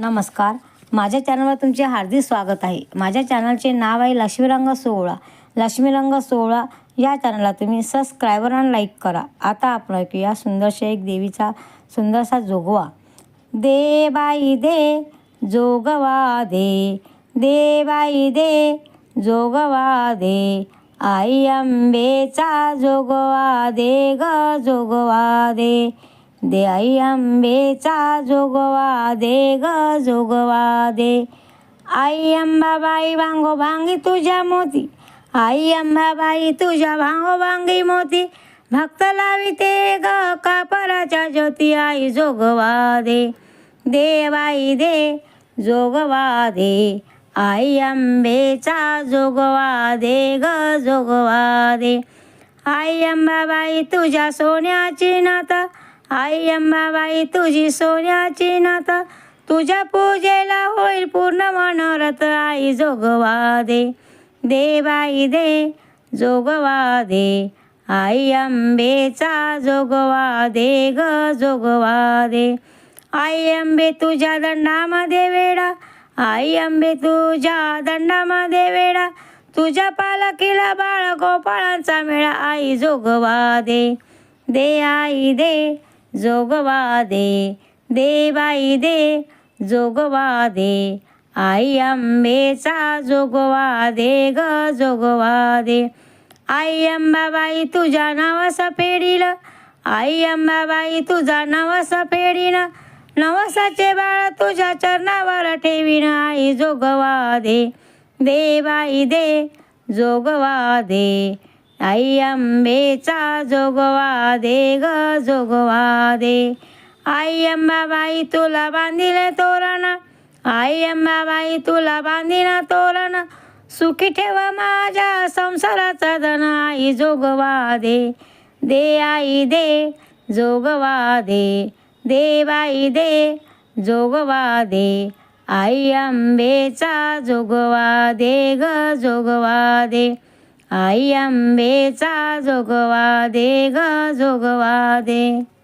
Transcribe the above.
नमस्कार. माझ्या चॅनलवर तुमचे हार्दिक स्वागत आहे. माझ्या चॅनलचे नाव आहे लक्ष्मीरंग सोहळा. लक्ष्मीरंग सोहळा या चॅनलला तुम्ही सबस्क्रायबर आणि लाईक करा. आता आपण ऐकूया सुंदरशा एक देवीचा सुंदरसा जोगवा. दे बाई दे जोगवा दे. दे बाई दे जोगवा दे. आई अंबेचा जोगवा दे ग जोगवा दे. दे आई अंबेचा जोगवा दे ग जोगवा दे. आई अंबाबाई भांगो भांगी तुझ्या मोती. आई अंबाबाई तुझ्या भांगो भांगी मोती. भक्त लाविते ग कापराच्या ज्योती आई जोगवा दे. दे बाई दे जोगवा दे. आई अंबेचा जोगवा दे ग जोगवा दे. आई अंबाबाई तुझ्या सोन्याची नाता. आई अंबाबाई तुझी सोन्याची नात. तुझ्या पूजेला होईल पूर्ण मनोरथ. आई जोगवा दे. दे बाई दे. जोगवा दे. आई अंबेचा जोगवा दे ग जोगवा दे. आई अंबे तुझ्या दंडामध्ये वेडा. आई अंबे तुझ्या दंडामध्ये वेडा. तुझ्या पालखीला बाळ गोपाळांचा मेळा. आई जोगवा दे. दे आई दे. जोगवा दे देबाई दे जोगवा दे आई अंबेचा जोगवा दे ग जोगवा दे आई अंबाबाई तुझ्या नावासा फेडील आई अंबाबाई तुझा नवसा फेडीन नवसाचे बाळ तुझ्या चरणावर ठेवीन. आई जोगवा दे देबाई दे जोगवा दे आई अंबेचा जोगवा दे ग जोगवा दे. आई अंबाबाई तुला बांधिले तोरण. आई अंबाबाई तुला बांधिना तोरण. सुखी ठेव माझ्या संसाराचा धन. आई जोगवा दे. दे आई दे जोगवा दे. देवाई दे जोगवा दे. आई अंबेचा जोगवा दे ग जोगवा दे. आई आंबेचा जोगवा दे ग जोगवा दे.